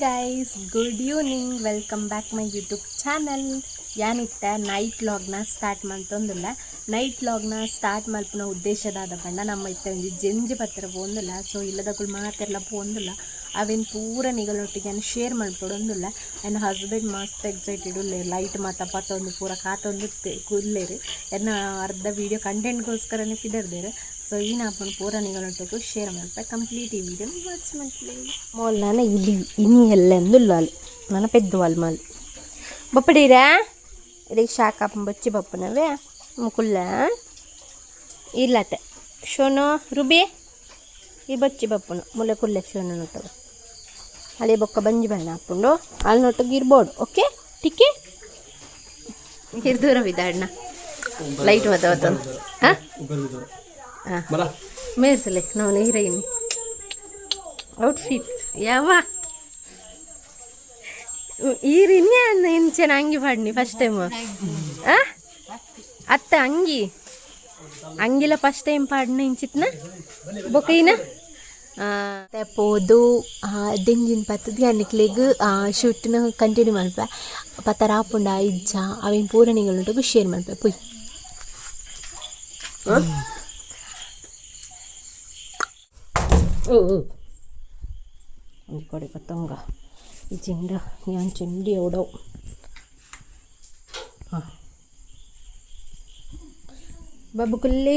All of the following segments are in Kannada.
Guys good evening welcome back my YouTube channel ಏನಿತ್ತ night ಲಾಗ್ನ ಸ್ಟಾರ್ಟ್ ಮಾಡ್ತೊಂದಿಲ್ಲ. ನೈಟ್ ಲಾಗ್ನ ಸ್ಟಾರ್ಟ್ ಮಲ್ಪನ ಉದ್ದೇಶದಾದ ಪಂಡ ನಮ್ಮ ಇತ್ತ ಒಂಜಿ ಜಂಜಿ ಪತ್ರ ಪೋಂದಿಲ್ಲ ಸೊ ಇಲ್ಲದಕ್ಕೂ ಮಾತೆಲ್ಲ ಪೋಂದಿಲ್ಲ ಅವೇನು ಪೂರ ನಿಗಳೊಟ್ಟಿಗೆ ಶೇರ್ ಮಾಡ್ಕೊಡೊಂದಿಲ್ಲ. ನನ್ನ ಹಸ್ಬೆಂಡ್ ಮಸ್ತ್ ಎಕ್ಸೈಟೆಡ್ ಉಳ್ಳೇರು ಲೈಟ್ ಮಾತ ಪತ್ತೊಂದು ಪೂರ ಕಾತೊಂದು ಕುಲ್ಲೇರು. ಎನ್ನ ಅರ್ಧ ವೀಡಿಯೋ ಕಂಟೆಂಟ್ಗೋಸ್ಕರನೇ ಪಿದರ್ದೇರು ಸೊ ಈ ನಾಪನ ಪೂರ ನಿಗಳೊಟ್ಟಿಗೂ ಶೇರ್ ಮಾಡ್ತಾ ಕಂಪ್ಲೀಟ್ ಈ ವಿಡಿಯೋ ವಾಚ್ ಮಾಡ್ತೀವಿ ಮೋಲ್ ನಾನು ಇಲ್ಲಿ ಇನಿ ಎಲ್ಲೆಂದು ಲಾಲ್. ನನ್ನ ಪೆದ್ದು ವಾಲ್ ಮಾಲ್. ಬಪ್ಪಡೀರಾ ಇದಕ್ಕೆ ಶಾಖ ಬಚ್ಚಿ ಬಪ್ಪನವೇ? ಮುಕುಲ್ಲ ಇಲ್ಲತ್ತೆ ಶೋನು ರುಬಿ? ಈ ಬಚ್ಚಿ ಬಪ್ಪನು. ಮುಲೆ ಕುಲ್ಲೆ ಶೋನು ನೋಟವು ಹಳೆ ಬೊಕ್ಕ ಬಂಜಿ ಬಣ್ಣ ಹಾಕೊಂಡು ಅಲ್ಲಿ ಗಿರ್ ಇರ್ಬೋದು. ಓಕೆ ಟಿಕ್ಕಿ ಗಿರ್ ದೂರ ವಿಧಾರಣ ಲೈಟ್ ಮತ್ತ ಹಾಂ? ಮೇರ್ಸಲೆ ನಾವು ಹೀರೋಯಿನ್. ಔಟ್ಫಿಟ್ ಯಾವ ಈರಿನ್ಯ ಇಂಚೆನ ಅಂಗಿ ಪಾಡ್ನಿ ಫಸ್ಟ್ ಟೈಮ್ ಅತ್ತ ಅಂಗಿ. ಅಂಗಿಲ ಫಸ್ಟ್ ಟೈಮ್ ಪಾಡ್ನ ಇಂಚಿತ್ನ ಬೊಕೈನ? ಪೋದು ದೆಂಜಿನ ಪತ್ತದ ಅನ್ನಕ್ಲೆಗ್ ಶೂಟ್ನ ಕಂಟಿನ್ಯೂ ಮಲ್ಪೆ ಪತ್ತ ರಾಪುಂಡ ಇಜ್ಜ ಅವಿನ ಪೂರಣಿಗಳುಂಟು ಶೇರ್ ಮಲ್ಪ ಪುಯ್. ಓ ಒಂದು ಕಡೆ ಕೊತ್ತಂಗ ಈ ಚಿಂಡ ಯಾನ್ ಚಿಂಡಿ ಓಡವು ಹಾಂ. ಬಾಬು ಕುಲ್ಲಿ.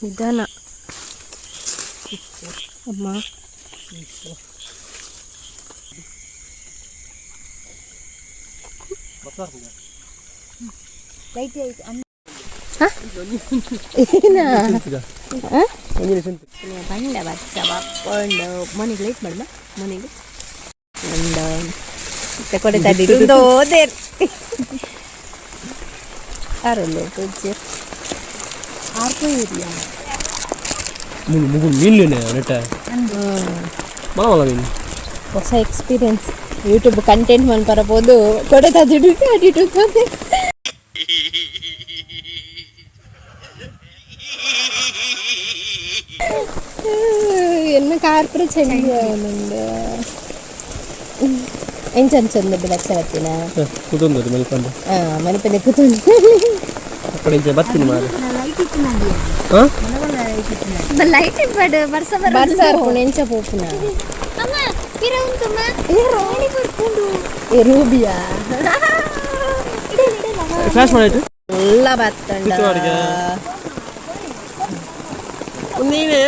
ನಿಧಾನ ಅಮ್ಮ ಏನ ಬಂಡ ಬಚ್ಚ ಬಪ್ಕೊಂಡು ಮನೆಗೆ ಲೈಟ್ ಮಾಡಮ್ಮ ಮನೆಗೆ ಒಂದು ತಕೊಡೆ ತಡಿದು ಹೋದೆ ಯಾರಲ್ಲ ಪೂಜ್ಯ ಆರ್ಕೋ ಇರಲಿಲ್ಲ ಮುಗು ಮುಗು ಮೀನ್ಲೇನೆ ನೆಟ್ಟ. ಮಾವಲ್ಲ ಮೀನು. ಹೊಸ ಎಕ್ಸ್ಪೀರಿಯನ್ಸ್ ಯೂಟ್ಯೂಬ್ ಕಂಟೆಂಟ್ ಮನ್ ಬರಬಹುದು ಕೊಡೆ ತದಿಡು ಅಡಿಟು ಬಂದೆ ಎನ್ನ ಕಾರ್ಪುರ ಚೆಂದ ನಂದು. ಎಂಚನ್ ಚಂದ ಬಿಡಕ್ಸಗತ್ತಿನ ಕೂತೊಂದು ಮಲ್ಕೊಂಡು. ಹಾಂ ಮನೆ ಕಡೆ ಇಂಚೆ ಬರ್ತೀನಿ ಮಾರ ಹಾಂ ಲೈಟ್ ಇರ್ಬೇಡ ಬರ್ಸ ಬರ ಬರ್ಸಾರ್ ಎಂಚ ಪೋಪುನ ಅಮ್ಮ ಕಿರ ಉಂಟಮ್ಮ ರಾಣಿ ಬರ್ಕೊಂಡು ಏ ರೂಬಿಯಾ ಫ್ಲಾಶ್ ಮಾಡಾಯ್ತು ಎಲ್ಲ ಬತ್ತಂಡ ಕಿತ್ತುವಾಡಿಗೆ. ನೀನೇ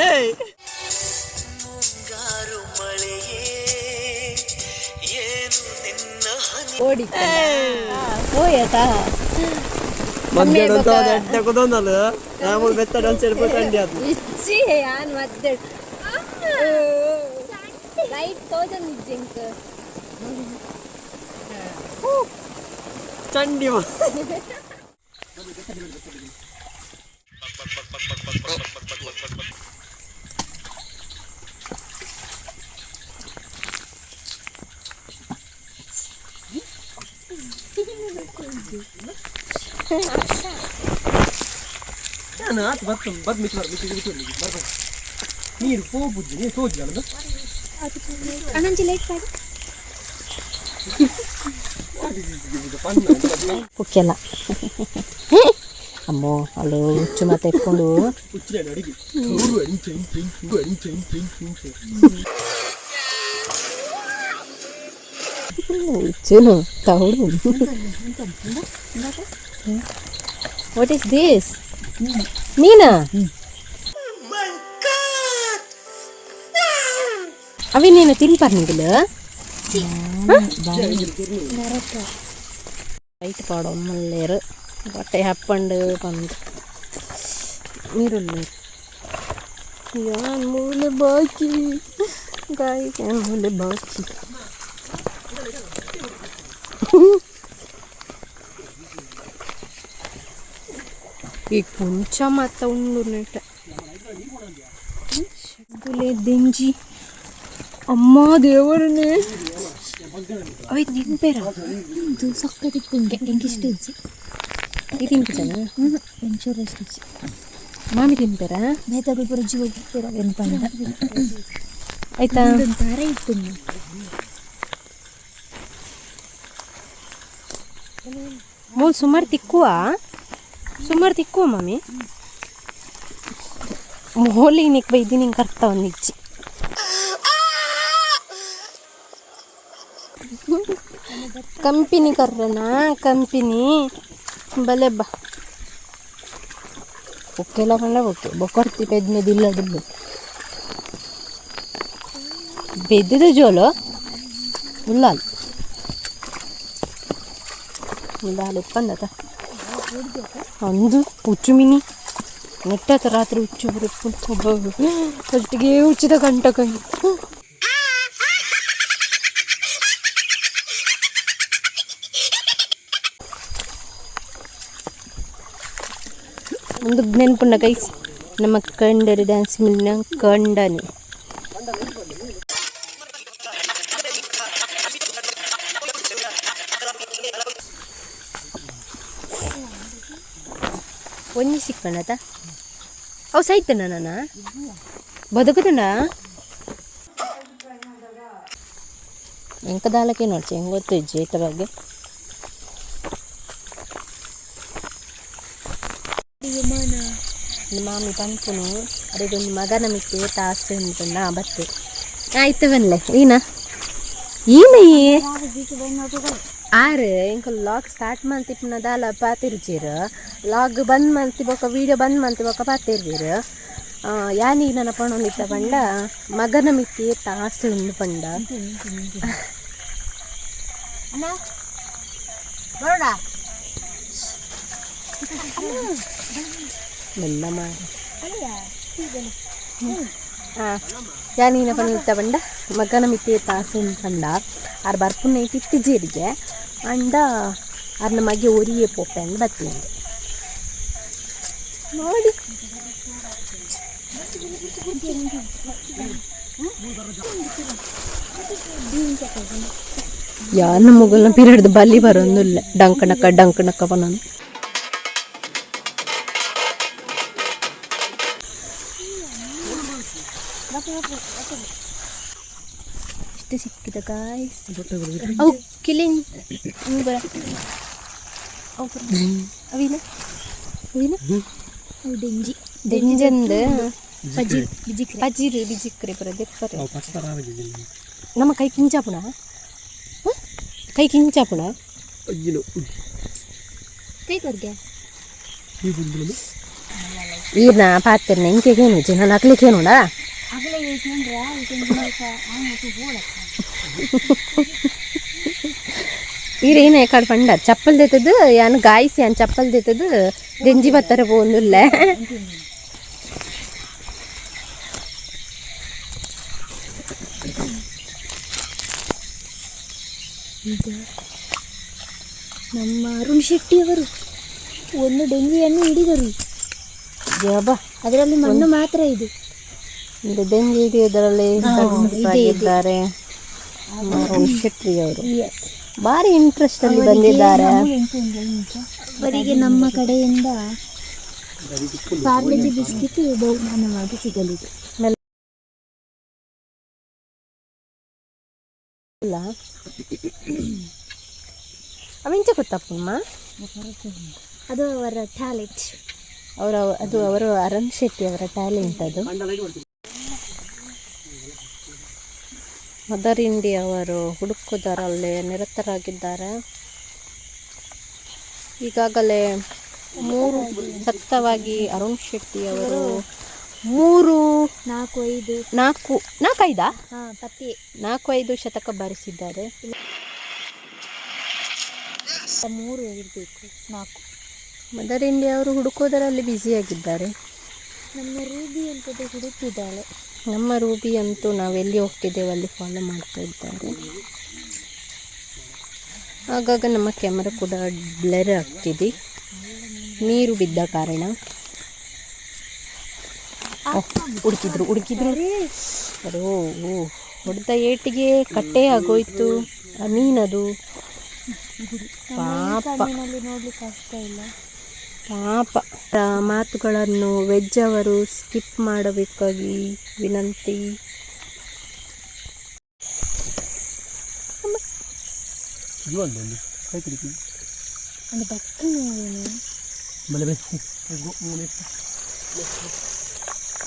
ಓಡಿ ಹೋಯತಾ ಮಧ್ಯಾಹ್ನ ಅಂತ ನೆಟ್ಟ ಕೂತೊಂದಲ್ಲ ನಾವು ಬೆತ್ತ ಡಾನ್ಸ್ ಹಿಡ್ಬೇಕು ಕಂಡಿ ಅದು ಇಚ್ಚಿ ಯಾನ್ ಮತ್ತೆ ಲೈಟ್ ತೋಜನ್ ಜಿಂಕ್ ಚಂಡಿ ಮಾ ನಾನು ಆತು ಬರ್ತ ಬದ್ ಮಿಸ್ ಮಾಡಿ ಮಿಸ್ ಮಿಸ್ ಬರ್ಬೇಕು ನೀರು ಪೋ ಬುದ್ಧಿ ನೀರು ತೋಜಿ ಅಲ್ಲ ಅಣ್ಣಂಜಿ ಲೈಟ್ ಮಾಡಿ ಕುಕ್ಕೆಲ್ಲ ಅಮ್ಮೋ ಅಲ್ಲೋ ಹುಚ್ಚು ಮತ್ತೆ ಎತ್ಕೊಂಡು ಹುಚ್ಚರೆ ಅಡಿಗೆ ಚೂರು ಎಂಚೆ ಎಂಚೆ ಎಂಚು ಎಂಚೆ ಎಂಚೆ ಎಂಚೆ ಹುಚ್ಚುನು ತೌಡು ವಾಟ್ ಈಸ್ ದಿಸ್ மீனா అవి నేను తిని పర్నిదులు బయట పాడం లేరు బట్ హ్యాపండ్ పండు మీరు మూలు బాకి గాయ మూలు బాకి ಈ ಕೊಂಚ ಮತ್ತ ಉಣ್ಣು ನೆಟ್ಟ. ಮೇಲೆ ದೆಂಜಿ ಅಮ್ಮ ದೇವರನ್ನೇ. ಅవి ನಿಂಪೇರಾ ಇದು ಸಕ್ಕತ್ತಿ ಎಂಗೆ ಇಷ್ಟ ಇಜ್ಜಿ ಇದು ತಿಂಪಿಜನ ಎಂಚೂರು ಅಷ್ಟು ಇಜ್ಜಿ ಮಾಮಿ ತಿಂಪೇರಾ ಬೇತಾಗ ಪುರಜಿ ಹೋಗ್ತೀರ ಎನ್ಪಂಡ ಆಯ್ತಾ? ದಾರ ಇತ್ತು ಮೂಲ್ ಸುಮಾರು ತಿಕ್ಕುವ? ಸುಮಾರು ತಿಕ್ಕುವ ಮಮ್ಮಿ. ಮೋಲಿ ನಿಕ್ ಬೈದಿ ನಿಂಗೆ ಕರ್ತ ಒಂದಿಚ್ಚಿ ಕಂಪಿನಿ ಕರ್ರಣ ಕಂಪಿನಿ. ಬಲೆ ಬಾ. ಒಕ್ಕೆಲ್ಲ ಕಂಡ ಒಕ್ಕೆ ಬೊಕ್ಕರ್ತಿ ಬೆದ್ಮೇದು ದಿಲ್ಲ ದುಡ್ಡು ಬೆದ್ದಿದ ಜೋಲು? ಉಲ್ಲಾಲ್ ಉಲ್ಲಾಲ್ ಇಪ್ಪಂದತ ಅಂದು ಹುಚ್ಚು ಮಿನಿ ರಾತ್ರಿ ಹುಚ್ಚು ಬರುತ್ತೆ ಒಬ್ಬ ಒಟ್ಟಿಗೆ ಹುಚ್ಚಿದ ಗಂಟ ಕಣ್ಣು. ಒಂದು ನೆನಪುಂಡ ಗೈಸ್ ನಮ್ಮ ಕಂಡರಿ ಡ್ಯಾನ್ಸ್ ಮಿಲ್ನ ಕಂಡನಿ ಒಂಜಿ ಸಿಕ್ಕಣತ ಅವು ಸಾಯ್ತನ ನಾನ ಬದುಕುతుంಡ ಎಂಕದಾಲಕ್ಕೆ ನೋಡ್ಸಿ ಹೆಂಗೆ ಗೊತ್ತು ಈತ ಬಗ್ಗೆ ಮಾಮಿ ಪಂಪುನು ಅದೊಂದು ಮಗ ನಮಗೆ ತಾಸು ಉಂಟುಂಡ ಬತ್ತೆ ಆಯ್ತು ಬನ್ಲೆ ಈನ ಈನೈ ಆರು ಇಂಕ ಲಾಗ್ ಸ್ಟಾರ್ಟ್ ಮಂತಿಪ್ಪನ ದಾಲ ಪಾತಿರ್ಜಿರ. ಲಾಗ್ ಬಂದ್ ಮಂತಿ ಬೊಕ ವಿಡಿಯೋ ಬಂದ್ ಮಂತಿ ಬೊಕ ಪಾತಿರ್ವೀರು ಯಾನಿ ನನ್ನ ಪಣೊಂದಿತ್ತ ಪಂಡ ಮಗನ ಮಿತ್ತಿ ತಾಸು ಉಂಡು ಪಂಡ. ಬೆಲ್ಲ ಮಾಡಿ. ಯಾನೀನ ಪಂಡಿತ್ತ ಪಂಡ ಮಗನ ಮಿತ್ತಿ ತಾಸು ಉಂಡು ಪಂಡ. ಆರು ಬರ್ಪುನ್ನ ಇಟ್ಟು ಜೇರಿಗೆ. ಅಂಡ ಅರ್ನ ಮಗೆ ಒರಿಯೇ ಪೋಪೆ ಅಂದ್ ಬತ್ತೀನಿ ನೋಡಿ ಯಾನ ಮುಗಲ್ನ ಪೀರಿಯಡ್ ಬಲ್ಲಿ ಬರೋದಿಲ್ಲ ಡಂಕಣಕ್ಕ ಡಂಕಣಕ್ಕ ಬನ್ನೋನು ಇಷ್ಟು ಸಿಕ್ಕಿದ ಗಾಯ್ಸ್ ಅವು ಕಿಲಿನ್ ಹಿಂಗ್ ಬರ ಅವು ಬರ. ಅವಿನ ಅವಿನ ಅವು ಡೆಂಜಿ ದೆಂಜಂದು ಪಜಿರ್ ಬಿಜಿಕ್ರೆ ಪಜಿರು ಬಿಜಿಕ್ರೆ ಬರ ದೆಪ್ಪರೆ ನಮ್ಮ ಕೈ ಕಿಂಚಾಪುಣ ಹ? ಕೈ ಕಿಂಚಾಪುಣ ಅಜ್ಜಿಲು ಕೈ ಕೊರ್ಗೆ ಈರ್ನ ಪಾತ್ರೆನ ಇಂಕೆಗೇನು ಜನ ನಕ್ಲಿಕ್ಕೇನುಡ ಅಗಲೇ ಹೇಳ್ಕೊಂಡ್ರೆ ಈರೇನ ಕಡೆ ಪಂಡ? ಚಪ್ಪಲ್ ದೆತ್ತದು ಯಾನು ಗಾಯಿಸಿ ಯಾನ್ ಚಪ್ಪಲ್ ದೆತ್ತದು ದೆಂಜಿ ಬತ್ತರ ಪೋಂದುಲ್ಲ ನಮ್ಮ ಅರುಣ್ ಶೆಟ್ಟಿ ಅವರು ಒಂದು ಡೆಂಗಿಯನ್ನು ಹಿಡಿದರು. ಜಬ ಅದರಲ್ಲಿ ಮಣ್ಣು ಮಾತ್ರ ಇದೆ. ಒಂದು ದೆಂಜಿ ಹಿಡಿಯೋದ್ರಲ್ಲಿ ಇದ್ದಾರೆ ಶೆಟ್ಟಿ ಅವರು ಭಾರಿ ಇಂಟ್ರೆಸ್ಟ್ ಅಲ್ಲಿ ಬಂದಿದ್ದಾರೆ. ಅವರಿಗೆ ನಮ್ಮ ಕಡೆಯಿಂದ ಪಾರ್ಲೆಜಿ ಬಿಸ್ಕಿಟ್ ಬಹುಮಾನವಾಗಿ ಸಿಗಲಿದೆ. ಅವಿಂಚ ಗೊತ್ತಪ್ಪಮ್ಮ ಅದು ಅವರ ಟ್ಯಾಲೆಂಟ್ ಅವರ ಅದು ಅವರು ಅರುಣ್ ಶೆಟ್ಟಿ ಅವರ ಟ್ಯಾಲೆಂಟ್ ಅದು. ಮದರ್ ಇಂಡಿಯಾ ಅವರು ಹುಡುಕುವುದರಲ್ಲಿ ನಿರತರಾಗಿದ್ದಾರೆ. ಈಗಾಗಲೇ ಮೂರು ಸತ್ತವಾಗಿ ಅರುಣ್ ಶೆಟ್ಟಿ ಅವರು ಮೂರು ನಾಲ್ಕು ಐದು ನಾಲ್ಕು ನಾಲ್ಕೈದಾ ಹಾ ಪತ್ತೆ ನಾಲ್ಕು ಐದು ಶತಕ ಬಾರಿಸಿದ್ದಾರೆ ಮೂರು ಇರಬೇಕು ನಾಲ್ಕು. ಮದರ್ ಇಂಡಿಯಾ ಅವರು ಹುಡುಕೋದರಲ್ಲಿ ಬ್ಯುಸಿಯಾಗಿದ್ದಾರೆ. ನಮ್ಮ ರೂಬಿ ಅಂತದ್ದು ಹುಡುಕಿದ್ದಾಳೆ. ನಮ್ಮ ರೂಬಿ ಅಂತೂ ನಾವು ಎಲ್ಲಿ ಹೋಗ್ತಿದ್ದೇವೆ ಅಲ್ಲಿ ಫಾಲೋ ಮಾಡ್ತಾ ಇದ್ದಾರೆ. ಆಗಾಗ ನಮ್ಮ ಕ್ಯಾಮರಾ ಕೂಡ ಬ್ಲರ್ ಆಗ್ತಿದೆ. ನೀರು ಬಿದ್ದ ಕಾರಣ. ಹುಡುಕಿದ್ರು ಹುಡುಕಿದ್ರು. ಅದು ಹೊಡೆದ ಏಟಿಗೆ ಕಟ್ಟೆ ಆಗೋಯ್ತು. ಮೀನದು. ಪಾಪ. ನೋಡ್ಲಿಕ್ಕೆ ಇಲ್ಲ. ಪಾಪ. ಮಾತುಗಳನ್ನು ವೆಜ್ ಅವರು ಸ್ಕಿಪ್ ಮಾಡಬೇಕಾಗಿ ವಿನಂತಿ.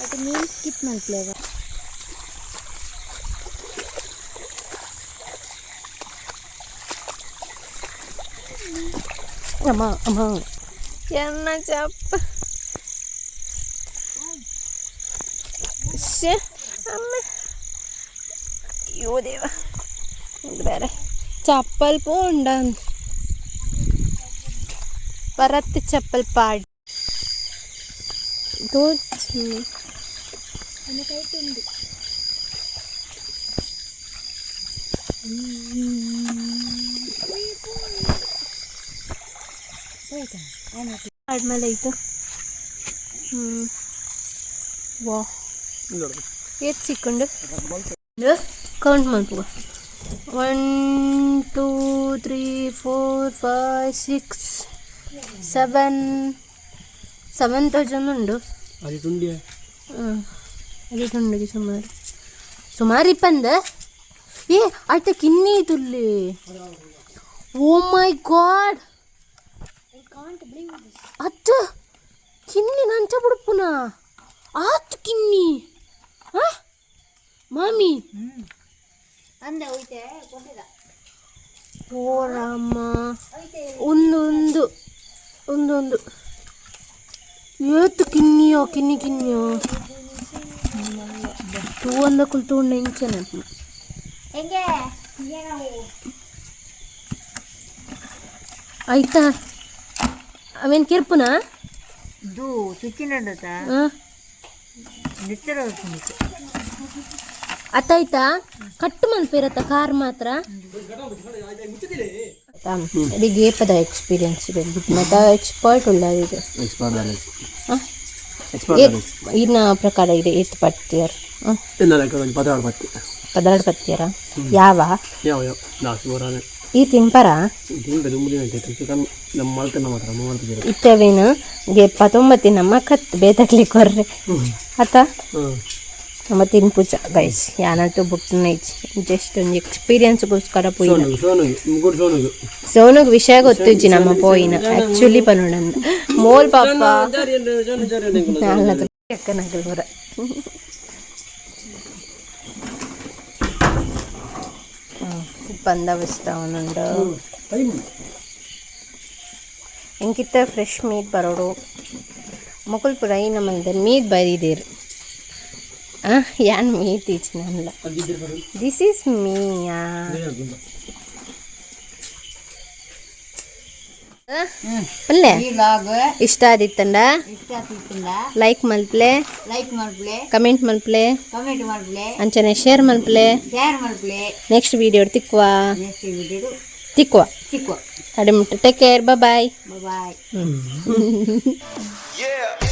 ಅದು ಮೀನು ಸ್ಕಿಪ್ ಮಾಡ್ಲೇವ ಅಮ್ಮ ಅಮ್ಮ. എണ്ണ ചപ്പ്. അമ്മ. അയ്യോ ദേവ. എന്ത് വേറെ. ചപ്പൽ പൂ ഉണ്ടാന്ന് പറത്ത് ചപ്പൽ പാടി. എനിക്കായിട്ടുണ്ട് പോയിട്ടാണ് ಆದ್ಮೇಲೆ ಆಯಿತು. ಹ್ಞೂ ವಾ. ಎತ್ ಸಿಕ್ಕೊಂಡು ಕೌಂಟ್ ಮಾಡ್ಬೋದು one two three four five six seven seven thousand ಉಂಡು ಹಾಂ ಅದಿಟುಂಡಿಗೆ ಸುಮಾರು. ಸುಮಾರು ಇಪ್ಪಂದ? ಏ ಆಯ್ತಾ ಕಿನ್ನಿ ತುಲ್ಲಿ. ಓ ಮೈ ಗಾಡ್ ಅತ್ತ ಕಿನ್ನಿ ನಂಚ ಬಿಡುಪುನ ಆತು ಕಿನ್ನಿ ಆ? ಮಾಮಿ ಅಂದೆ ಹೋಯ್ತೆ ಕೊಟ್ಟಿಲ್ಲ ಓ ರಾಮ ಒಂದು ಒಂದು ಒಂದೊಂದು ಏತು ಕಿನ್ನಿಯೋ ಕಿನ್ನಿ ಕಿನ್ನಿಯೋ ಅವೇನು ಕಿರ್ಪುನಾ? ಇದು ಸುಚ್ಚಿನಡ್ಡತ ನಿತ್ತರ ಅತ್ತಾಯ್ತಾ ಕಟ್ಟು ಮಲ್ಪಿರತ್ತ ಕಾರ್ ಮಾತ್ರ. ಅಡಿಗೆ ಗೇಪದ ಎಕ್ಸ್ಪೀರಿಯನ್ಸ್ ಇದೆ. ಮತ್ತೆ ಎಕ್ಸ್ಪರ್ಟ್ ಅಲ್ಲ ಇನ್ನ ಪ್ರಕಾರ ಇದೆ ಏತ್ ಪಟ್ಟಿಯರ್ ಪದಾರ್ಡ್ ಪತ್ತಿಯರ ಯಾವ? ಯಾವ ಯಾವ? ಈ ತಿಂಪರ ಇತ್ತವೇನು ಗೆಪ್ಪ ತೊಂಬತ್ತಿ ನಮ್ಮ ಕತ್ ಬೇತಕ್ಲಿ ಕೊರ್ರೆ ಅತ್ತ ನಮ್ಮ ತಿನ್ ತಿನ್ಪುಚ ಗೈಸ್ ಯಾನಂತೂ ಬುಕ್ ನೈಚ್ ಜಸ್ಟ್ ಒಂದು ಎಕ್ಸ್ಪೀರಿಯನ್ಸ್ಗೋಸ್ಕರ ಪೋಯಿನ ಸೋನುಗು ವಿಷಯ ಗೊತ್ತಿಜ್ಜಿ ನಮ್ಮ ಪೋಯಿನ ಆಕ್ಚುಲಿ ಪನ್ನೋಡಂದ ಮೋಲ್ ಪಾಪ. ಅಕ್ಕನಾಗಲ್ ಹೊರ ಬಂದವಸ್ತ ಇಂಕಿತ್ತ ಫ್ರೆಶ್ ಮೀಟ್ ಬರೋಡು. ಮುಕುಲ್ಪುರ ಪುರೈ ನಮ್ಮಲ್ದ ಮೀಟ್ ಬರಿದೀರ್. ಆ ಯಾನ್ ಮೀಟ್ ಈಚ್ ದಿಸ್ ಈಸ್ ಮೀಯಾ ಅಲ್ಲೇ? ಇಷ್ಟ ಆದಿತ್ತಂಡ? ಲೈಕ್ ಮಲ್ಪ್ಲೆ? ಲೈಕ್ ಮಲ್ಪ್ಲೆ. ಕಮೆಂಟ್ ಮಲ್ಪ್ಲೆ? ಕಮೆಂಟ್ ಮಲ್ಪ್ಲೆ. ಅಂಚನೆ ಶೇರ್ ಮಲ್ಪ್ಲೆ? ಶೇರ್ ಮಲ್ಪ್ಲೆ. ನೆಕ್ಸ್ಟ್ ವಿಡಿಯೋ ತಿಕ್ಕುವ? ನೆಕ್ಸ್ಟ್ ವಿಡಿಯೋ ಅಡಿ ಸಿಕ್ಕುವ ಅಡೆ ಮುಟ್ಟ. ಟೇಕ್ ಕೇರ್ ಬಾಯ್ ಬಾಯ್ ಹ್ಮ್.